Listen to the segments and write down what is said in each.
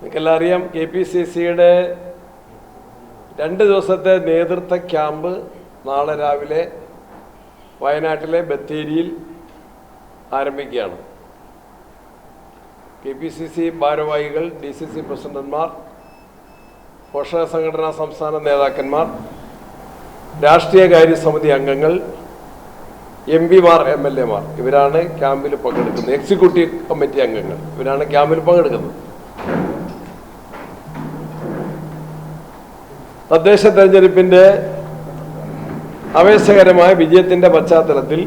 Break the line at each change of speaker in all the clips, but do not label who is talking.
നിങ്ങൾക്കെല്ലാം അറിയാം K P C സിയുടെ രണ്ട് ദിവസത്തെ നേതൃത്വ ക്യാമ്പ് നാളെ രാവിലെ വയനാട്ടിലെ ബത്തേരിയിൽ ആരംഭിക്കുകയാണ്. കെ പി സി സി ഭാരവാഹികൾ ഡി സി സി പ്രസിഡന്റ്മാർ പോഷക സംഘടനാ സംസ്ഥാന നേതാക്കന്മാർ രാഷ്ട്രീയകാര്യ സമിതി അംഗങ്ങൾ എം പിമാർ എം എൽ എമാർ ഇവരാണ് ക്യാമ്പിൽ പങ്കെടുക്കുന്നത്. എക്സിക്യൂട്ടീവ് കമ്മിറ്റി അംഗങ്ങൾ ഇവരാണ് ക്യാമ്പിൽ പങ്കെടുക്കുന്നത്. തദ്ദേശ തെരഞ്ഞെടുപ്പിന്റെ ആവേശകരമായ വിജയത്തിന്റെ പശ്ചാത്തലത്തിൽ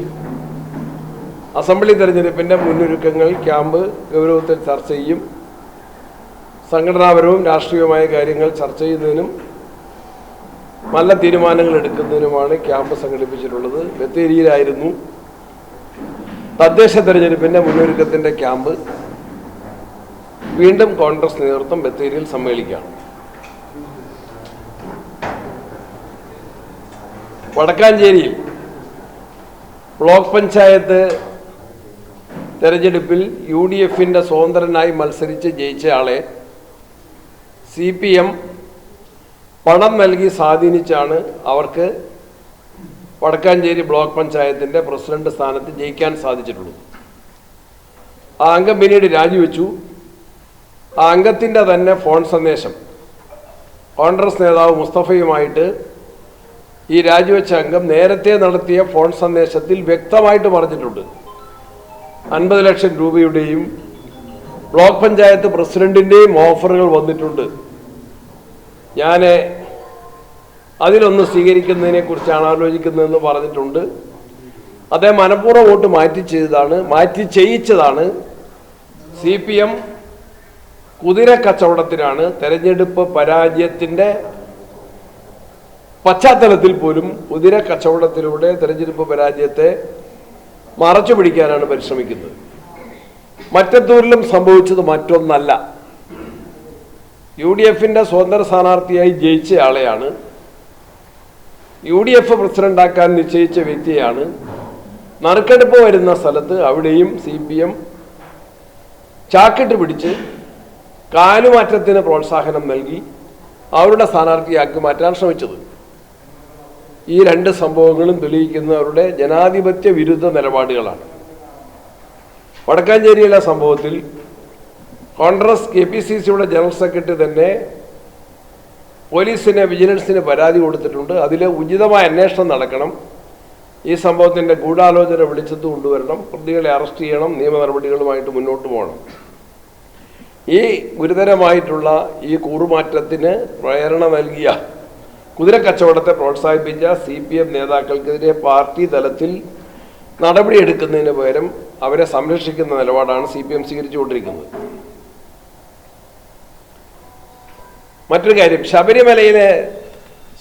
അസംബ്ലി തെരഞ്ഞെടുപ്പിന്റെ മുന്നൊരുക്കങ്ങൾ ക്യാമ്പ് ഗൗരവത്തിൽ ചർച്ച ചെയ്യും. സംഘടനാപരവും രാഷ്ട്രീയവുമായ കാര്യങ്ങൾ ചർച്ച ചെയ്യുന്നതിനും നല്ല തീരുമാനങ്ങൾ എടുക്കുന്നതിനുമാണ് ക്യാമ്പ് സംഘടിപ്പിച്ചിട്ടുള്ളത്. ബത്തേരിയിലായിരുന്നു തദ്ദേശ തെരഞ്ഞെടുപ്പിന്റെ മുന്നൊരുക്കത്തിന്റെ ക്യാമ്പ്. വീണ്ടും കോൺഗ്രസ് നേതൃത്വം ബത്തേരിയിൽ സമ്മേളിക്കുകയാണ്. വടക്കാഞ്ചേരിയിൽ ബ്ലോക്ക് പഞ്ചായത്ത് തെരഞ്ഞെടുപ്പിൽ യു ഡി എഫിന്റെ സ്വതന്ത്രനായി മത്സരിച്ച് ജയിച്ച ആളെ സി പി എം പണം നൽകി സ്വാധീനിച്ചാണ് അവർക്ക് വടക്കാഞ്ചേരി ബ്ലോക്ക് പഞ്ചായത്തിന്റെ പ്രസിഡന്റ് സ്ഥാനത്ത് ജയിക്കാൻ സാധിച്ചിട്ടുള്ളത്. ആ അംഗം പിന്നീട് രാജിവെച്ചു. ആ അംഗത്തിന്റെ തന്നെ ഫോൺ സന്ദേശം. കോൺഗ്രസ് നേതാവ് മുസ്തഫയുമായിട്ട് ഈ രാജിവെച്ച അംഗം നേരത്തെ നടത്തിയ ഫോൺ സന്ദേശത്തിൽ വ്യക്തമായിട്ട് പറഞ്ഞിട്ടുണ്ട്. അൻപത് ലക്ഷം രൂപയുടെയും ബ്ലോക്ക് പഞ്ചായത്ത് പ്രസിഡന്റിന്റെയും ഓഫറുകൾ വന്നിട്ടുണ്ട്. ഞാൻ അതിലൊന്ന് സ്വീകരിക്കുന്നതിനെ കുറിച്ചാണ് ആലോചിക്കുന്നതെന്ന് പറഞ്ഞിട്ടുണ്ട്. അദ്ദേഹം മനഃപൂർവം വോട്ട് മാറ്റി ചെയ്തതാണ് മാറ്റി ചെയ്യിച്ചതാണ് സി പി എം കുതിര കച്ചവടത്തിനാണ് തെരഞ്ഞെടുപ്പ് പരാജയത്തിന്റെ പശ്ചാത്തലത്തിൽ പോലും കുതിര കച്ചവടത്തിലൂടെ തെരഞ്ഞെടുപ്പ് പരാജയത്തെ മറച്ചു പിടിക്കാനാണ് പരിശ്രമിക്കുന്നത്. മറ്റത്തൂരിലും സംഭവിച്ചത് മറ്റൊന്നല്ല. യു ഡി എഫിന്റെ സ്വതന്ത്ര സ്ഥാനാർത്ഥിയായി ജയിച്ച ആളെയാണ് യു ഡി എഫ് പ്രസിഡന്റാക്കാൻ നിശ്ചയിച്ച വ്യക്തിയാണ് നറുക്കെടുപ്പ് വരുന്ന സ്ഥലത്ത് അവിടെയും സി പി എം ചാക്കിട്ട് പിടിച്ച് കാലുമാറ്റത്തിന് പ്രോത്സാഹനം നൽകി അവരുടെ സ്ഥാനാർത്ഥിയാക്കി മാറ്റാൻ ശ്രമിച്ചത്. ഈ രണ്ട് സംഭവങ്ങളും തെളിയിക്കുന്നവരുടെ ജനാധിപത്യ വിരുദ്ധ നിലപാടുകളാണ്. വടക്കാഞ്ചേരിയിലെ സംഭവത്തിൽ കോൺഗ്രസ് കെ പി സി സിയുടെ ജനറൽ സെക്രട്ടറി തന്നെ പോലീസിന് വിജിലൻസിന് പരാതി കൊടുത്തിട്ടുണ്ട്. അതിൽ ഉചിതമായ അന്വേഷണം നടക്കണം. ഈ സംഭവത്തിന്റെ ഗൂഢാലോചന വെളിച്ചത്ത് കൊണ്ടുവരണം. പ്രതികളെ അറസ്റ്റ് ചെയ്യണം. നിയമ നടപടികളുമായിട്ട് മുന്നോട്ട് പോകണം. ഈ ഗുരുതരമായിട്ടുള്ള ഈ കൂറുമാറ്റത്തിന് പ്രേരണ നൽകിയ കുതിരക്കച്ചവടത്തെ പ്രോത്സാഹിപ്പിച്ച സി പി എം നേതാക്കൾക്കെതിരെ പാർട്ടി തലത്തിൽ നടപടിയെടുക്കുന്നതിന് പകരം അവരെ സംരക്ഷിക്കുന്ന നിലപാടാണ് സി പി എം സ്വീകരിച്ചുകൊണ്ടിരിക്കുന്നത്. മറ്റൊരു കാര്യം ശബരിമലയിലെ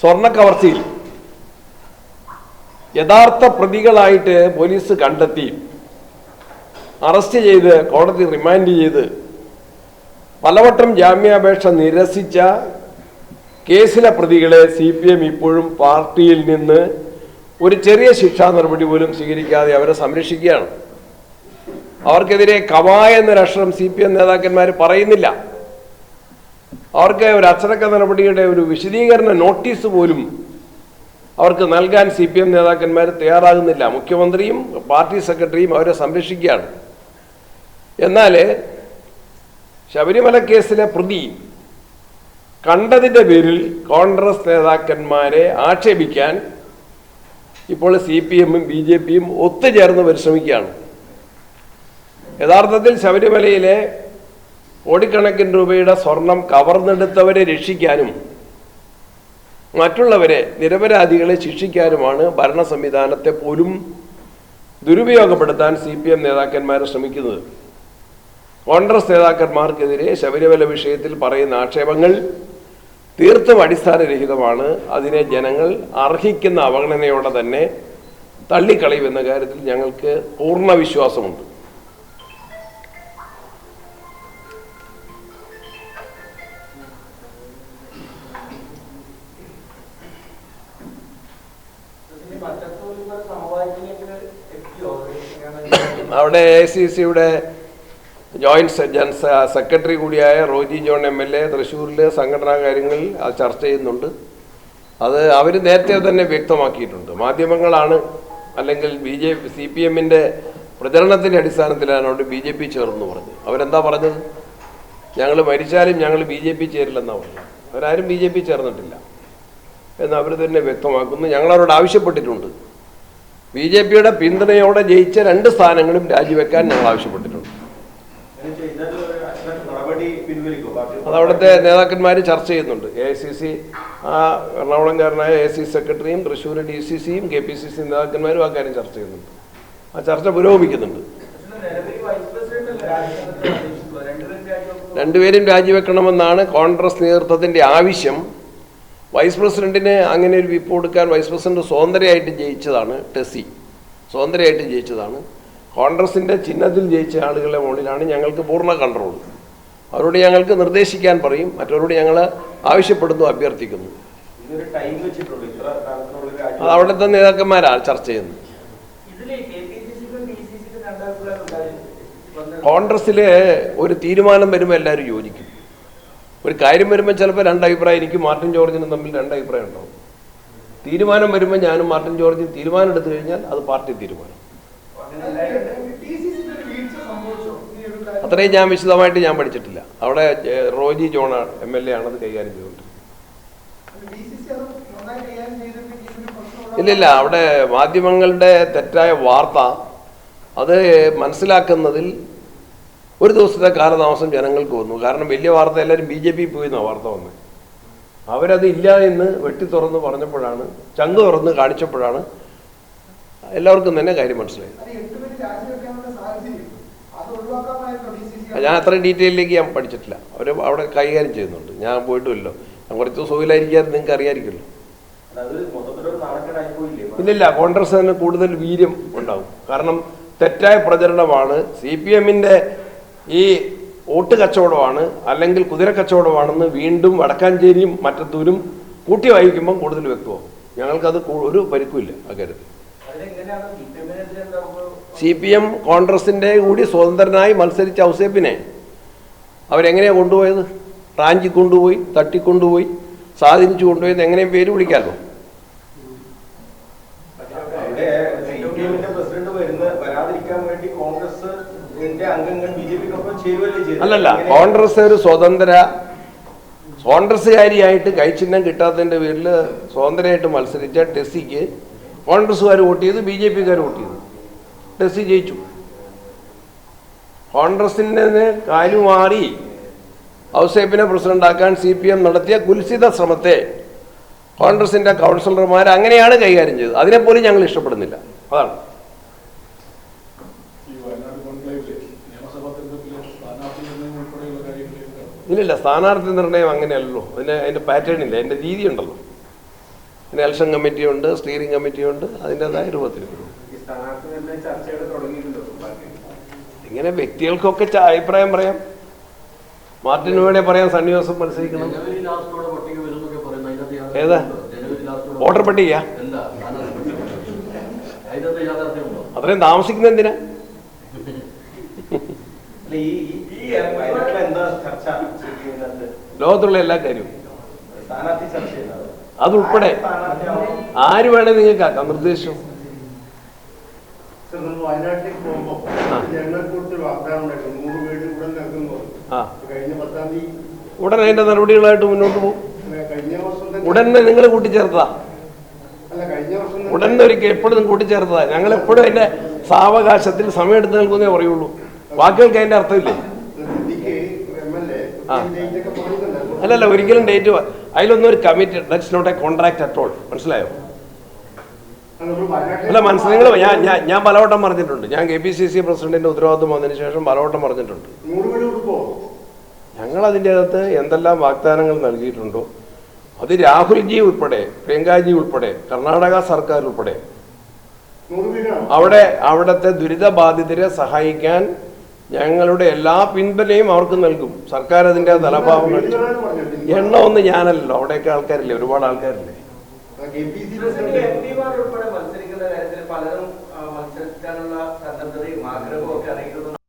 സ്വർണ കവർച്ചയിൽ യഥാർത്ഥ പ്രതികളായിട്ട് പോലീസ് കണ്ടെത്തി അറസ്റ്റ് ചെയ്ത് കോടതി റിമാൻഡ് ചെയ്ത് പലവട്ടം ജാമ്യാപേക്ഷ നിരസിച്ച കേസിലെ പ്രതികളെ സി പി എം ഇപ്പോഴും പാർട്ടിയിൽ നിന്ന് ഒരു ചെറിയ ശിക്ഷാ നടപടി പോലും സ്വീകരിക്കാതെ അവരെ സംരക്ഷിക്കുകയാണ്. അവർക്കെതിരെ കവായ എന്നൊരക്ഷരം സി പി എം നേതാക്കന്മാർ പറയുന്നില്ല. അവർക്ക് ഒരു അച്ചടക്ക നടപടിയുടെ ഒരു വിശദീകരണ നോട്ടീസ് പോലും അവർക്ക് നൽകാൻ സി പി എം നേതാക്കന്മാർ തയ്യാറാകുന്നില്ല. മുഖ്യമന്ത്രിയും പാർട്ടി സെക്രട്ടറിയും അവരെ സംരക്ഷിക്കുകയാണ്. എന്നാൽ ശബരിമല കേസിലെ പ്രതി കണ്ടതിന്റെ പേരിൽ കോൺഗ്രസ് നേതാക്കന്മാരെ ആക്ഷേപിക്കാൻ ഇപ്പോൾ സി പി എമ്മും ബി ജെ പിയും ഒത്തുചേർന്ന് പരിശ്രമിക്കുകയാണ്. യഥാർത്ഥത്തിൽ ശബരിമലയിലെ കോടിക്കണക്കിന് രൂപയുടെ സ്വർണം കവർന്നെടുത്തവരെ രക്ഷിക്കാനും മറ്റുള്ളവരെ നിരപരാധികളെ ശിക്ഷിക്കാനുമാണ് ഭരണ സംവിധാനത്തെ പോലും ദുരുപയോഗപ്പെടുത്താൻ സി പി എം നേതാക്കന്മാരെ ശ്രമിക്കുന്നത്. കോൺഗ്രസ് നേതാക്കന്മാർക്കെതിരെ ശബരിമല വിഷയത്തിൽ പറയുന്ന ആക്ഷേപങ്ങൾ തീർത്തും അടിസ്ഥാനരഹിതമാണ്. അതിനെ ജനങ്ങൾ അർഹിക്കുന്ന അവഗണനയോടെ തന്നെ തള്ളിക്കളയുമെന്ന കാര്യത്തിൽ ഞങ്ങൾക്ക് പൂർണ വിശ്വാസമുണ്ട്. അവിടെ എ സി സിയുടെ ജോയിന്റ് സെ- ജൻ സെക്രട്ടറി കൂടിയായ Roji John M L A തൃശ്ശൂരിലെ സംഘടനാ കാര്യങ്ങളിൽ അത് ചർച്ച ചെയ്യുന്നുണ്ട്. അത് അവർ നേരത്തെ തന്നെ വ്യക്തമാക്കിയിട്ടുണ്ട്. മാധ്യമങ്ങളാണ് അല്ലെങ്കിൽ B J P C P എമ്മിന്റെ പ്രചരണത്തിന്റെ അടിസ്ഥാനത്തിലാണ് അവിടെ ബി ജെ പി ചേർന്നു പറഞ്ഞത്. അവരെന്താ പറഞ്ഞത്? ഞങ്ങൾ മരിച്ചാലും ഞങ്ങൾ ബി ജെ പി ചേരില്ലെന്നാണ് പറഞ്ഞത്. അവരാരും ബി ജെ പി ചേർന്നിട്ടില്ല എന്ന് അവർ തന്നെ വ്യക്തമാക്കുന്നു. ഞങ്ങളവരോട് ആവശ്യപ്പെട്ടിട്ടുണ്ട്. ബി ജെ പിയുടെ പിന്തുണയോടെ ജയിച്ച രണ്ട് സ്ഥാനങ്ങളും രാജിവെക്കാൻ ഞങ്ങൾ ആവശ്യപ്പെട്ടിട്ടുണ്ട്
അങ്ങനെ ചെയ്താൽ ഒരു അച്ഛൻ നടപടി പിൻവലിക്കും പാർട്ടി
അത് അവിടുത്തെ നേതാക്കന്മാർ ചർച്ച ചെയ്യുന്നുണ്ട്. എ ഐ സി സി ആ എറണാകുളംകാരനായ എ സി സെക്രട്ടറിയും തൃശ്ശൂർ ഡി സി സിയും കെ പി സി സി നേതാക്കന്മാരും ആ കാര്യം ചർച്ച ചെയ്യുന്നുണ്ട്. ആ ചർച്ച പുരോഗമിക്കുന്നുണ്ട്. രണ്ടുപേരും രാജിവെക്കണമെന്നാണ് കോൺഗ്രസ് നേതൃത്വത്തിന്റെ ആവശ്യം. വൈസ് പ്രസിഡന്റിന് അങ്ങനെ ഒരു വിപ്പ് കൊടുക്കാൻ വൈസ് പ്രസിഡന്റ് സ്വതന്ത്രയായിട്ട് ജയിച്ചതാണ് ടെസി. സ്വതന്ത്രയായിട്ട് ജയിച്ചതാണ്. കോൺഗ്രസിന്റെ ചിഹ്നത്തിൽ ജയിച്ച ആളുകളുടെ മുകളിലാണ് ഞങ്ങൾക്ക് പൂർണ കൺട്രോൾ അവരോട് ഞങ്ങൾക്ക് നിർദ്ദേശിക്കാൻ പറയും മറ്റവരോട് ഞങ്ങൾ ആവശ്യപ്പെടുന്നു അഭ്യർത്ഥിക്കുന്നു.
അവിടെ
അത് അവിടുത്തെ നേതാക്കന്മാരാണ് ചർച്ച ചെയ്യുന്നത്. കോൺഗ്രസ്സിൽ ഒരു തീരുമാനം വരുമ്പോൾ എല്ലാവരും യോജിക്കും. ഒരു കാര്യം വരുമ്പോൾ ചിലപ്പോൾ രണ്ടഭിപ്രായം എനിക്ക് മാർട്ടിൻ ജോർജിനും തമ്മിൽ രണ്ടഭിപ്രായം ഉണ്ടാവും. തീരുമാനം വരുമ്പോൾ ഞാനും മാർട്ടിൻ ജോർജും തീരുമാനം എടുത്തു കഴിഞ്ഞാൽ അത് പാർട്ടി തീരുമാനം. അത്രയും ഞാൻ വിശദമായിട്ട് ഞാൻ പഠിച്ചിട്ടില്ല. അവിടെ Roji John M L A ആണ് അത് കൈകാര്യം ചെയ്തുകൊണ്ട്. ഇല്ലില്ല അവിടെ മാധ്യമങ്ങളുടെ തെറ്റായ വാർത്ത അത് മനസ്സിലാക്കുന്നതിൽ ഒരു ദിവസത്തെ കാലതാമസം ജനങ്ങൾക്ക് വന്നു. കാരണം വലിയ വാർത്ത എല്ലാവരും ബി ജെ പി പോയി എന്നാണ് വാർത്ത വന്നത് അവരത് ഇല്ല എന്ന് വെട്ടി തുറന്ന് പറഞ്ഞപ്പോഴാണ് ചങ്ക് തുറന്ന് കാണിച്ചപ്പോഴാണ് എല്ലാവർക്കും തന്നെ കാര്യം മനസ്സിലായത്. ഞാൻ അത്ര ഡീറ്റെയിലേക്ക് ഞാൻ പഠിച്ചിട്ടില്ല. അവർ അവിടെ കൈകാര്യം ചെയ്യുന്നുണ്ട്. ഞാൻ പോയിട്ടുമല്ലോ. ഞാൻ കുറച്ച് സുഖമില്ലായിരിക്കാതെ നിങ്ങൾക്ക് അറിയാമായിരിക്കുമല്ലോ. ഇല്ലില്ല കോൺഗ്രസ് തന്നെ കൂടുതൽ വീര്യം ഉണ്ടാവും. കാരണം തെറ്റായ പ്രചരണമാണ്. സി പി എമ്മിന്റെ ഈ വോട്ട് കച്ചവടമാണ് അല്ലെങ്കിൽ കുതിര കച്ചവടമാണെന്ന് വീണ്ടും വടക്കാഞ്ചേരിയും മറ്റത്തൂരും കൂട്ടി വായിക്കുമ്പം കൂടുതൽ വ്യക്തമാവും. ഞങ്ങൾക്കത് ഒരു പരിക്കുമില്ല അക്കാര്യത്തിൽ
കാര്യത്തിൽ.
സി പി എം കോൺഗ്രസിന്റെ കൂടി സ്വതന്ത്രനായി മത്സരിച്ച ഔസേപ്പിനെ അവരെങ്ങനെയാണ് കൊണ്ടുപോയത്? റാഞ്ചി കൊണ്ടുപോയി തട്ടിക്കൊണ്ടുപോയി സ്വാധീനിച്ചു കൊണ്ടുപോയത് എങ്ങനെയും പേര് വിളിക്കാമല്ലോ. അല്ലല്ല കോൺഗ്രസ് ഒരു സ്വതന്ത്ര കോൺഗ്രസ്സുകാരിയായിട്ട് കൈചിഹ്നം കിട്ടാത്തതിന്റെ പേരിൽ സ്വതന്ത്രമായിട്ട് മത്സരിച്ച ടെസ്സിക്ക് കോൺഗ്രസ്സുകാർ വോട്ട് ചെയ്ത് ബി ജെ പിക്കാർ വോട്ട് ചെയ്തു. ടെസ്സി ജയിച്ചു. കോൺഗ്രസിന്റെ കാലുമാറി ഔസേപ്പിനെ പ്രസിഡന്റാക്കാൻ സി പി എം നടത്തിയ കുൽസിത ശ്രമത്തെ കോൺഗ്രസിന്റെ കൗൺസിലർമാർ അങ്ങനെയാണ് കൈകാര്യം ചെയ്തത്. അതിനെപ്പോലും ഞങ്ങൾ ഇഷ്ടപ്പെടുന്നില്ല. അതാണ്. ഇല്ലില്ല സ്ഥാനാർത്ഥി നിർണയം അങ്ങനെയല്ലോ അതിന് അതിന്റെ പാറ്റേൺ ഇല്ല. അതിന്റെ രീതി ഉണ്ടല്ലോ. അതിന് ഇലക്ഷൻ കമ്മിറ്റിയുണ്ട് സ്റ്റീറിംഗ് സ്റ്റിയറിംഗ് കമ്മിറ്റിയുണ്ട് അതിന്റെതായ രൂപത്തിൽ ഇങ്ങനെ വ്യക്തികൾക്കൊക്കെ അഭിപ്രായം പറയാം. മാർട്ടിന് വേണേ പറയാം സണ്ണി ജോസഫ് മത്സരിക്കണം. ഏതാ?
ഓർഡർ
വോട്ടർ പട്ടിക അത്രയും താമസിക്കുന്ന എന്തിനാ? ലോകത്തുള്ള എല്ലാ കാര്യവും. അതുൾപ്പെടെ ആര് വേണേ നിങ്ങൾക്ക് ആക്കാം നിർദ്ദേശം.
വയനാട്ടിലേക്ക് വാഗ്ദാനം ഉണ്ടായിരുന്നു. നൂറ് വീട് ഉടൻ നൽകുന്നു കഴിഞ്ഞ പത്താം തീയതി
ഉടൻ അതിന്റെ നടപടികളായിട്ട് മുന്നോട്ട് പോകും ഉടൻ നിങ്ങൾ കൂട്ടിച്ചേർത്തതാ.
തന്നെ
ഉടൻ ഒരിക്കൽ എപ്പോഴും കൂട്ടിച്ചേർത്തതാ. ഞങ്ങൾ എപ്പോഴും അതിന്റെ സാവകാശത്തിൽ സമയമെടുത്ത് നൽകുന്നേ പറയുള്ളൂ. വാക്കുകൾക്ക് അതിന്റെ അർത്ഥമില്ലേ? അല്ലല്ല ഒരിക്കലും ഡേറ്റ് അതിലൊന്നും ഒരു committee that's not a contract at all മനസ്സിലായോ? അല്ല മനസ്സിൽ നിങ്ങൾ ഞാൻ ഞാൻ ഞാൻ പലവട്ടം പറഞ്ഞിട്ടുണ്ട്. ഞാൻ കെ പി സി സി പ്രസിഡന്റിന്റെ ഉത്തരവാദിത്വം വന്നതിന് ശേഷം പലവട്ടം പറഞ്ഞിട്ടുണ്ട്. ഞങ്ങൾ അതിന്റെ അകത്ത് എന്തെല്ലാം വാഗ്ദാനങ്ങൾ നൽകിയിട്ടുണ്ടോ? അത് രാഹുൽജി ഉൾപ്പെടെ പ്രിയങ്കാജി ഉൾപ്പെടെ കർണാടക സർക്കാർ ഉൾപ്പെടെ. അവിടെ അവിടുത്തെ ദുരിതബാധിതരെ സഹായിക്കാൻ ഞങ്ങളുടെ എല്ലാ പിന്തുണയും അവർക്ക് നൽകും. സർക്കാർ അതിന്റെ തലഭാവം എണ്ണമൊന്നും ഞാനല്ലോ അവിടെയൊക്കെ ആൾക്കാരില്ലേ? ഒരുപാട് ആൾക്കാരില്ലേ?
ഉൾപ്പെടെ മത്സരിക്കുന്ന കാര്യത്തിൽ പലരും മത്സരിക്കാനുള്ള സന്നദ്ധതയും ആഗ്രഹവും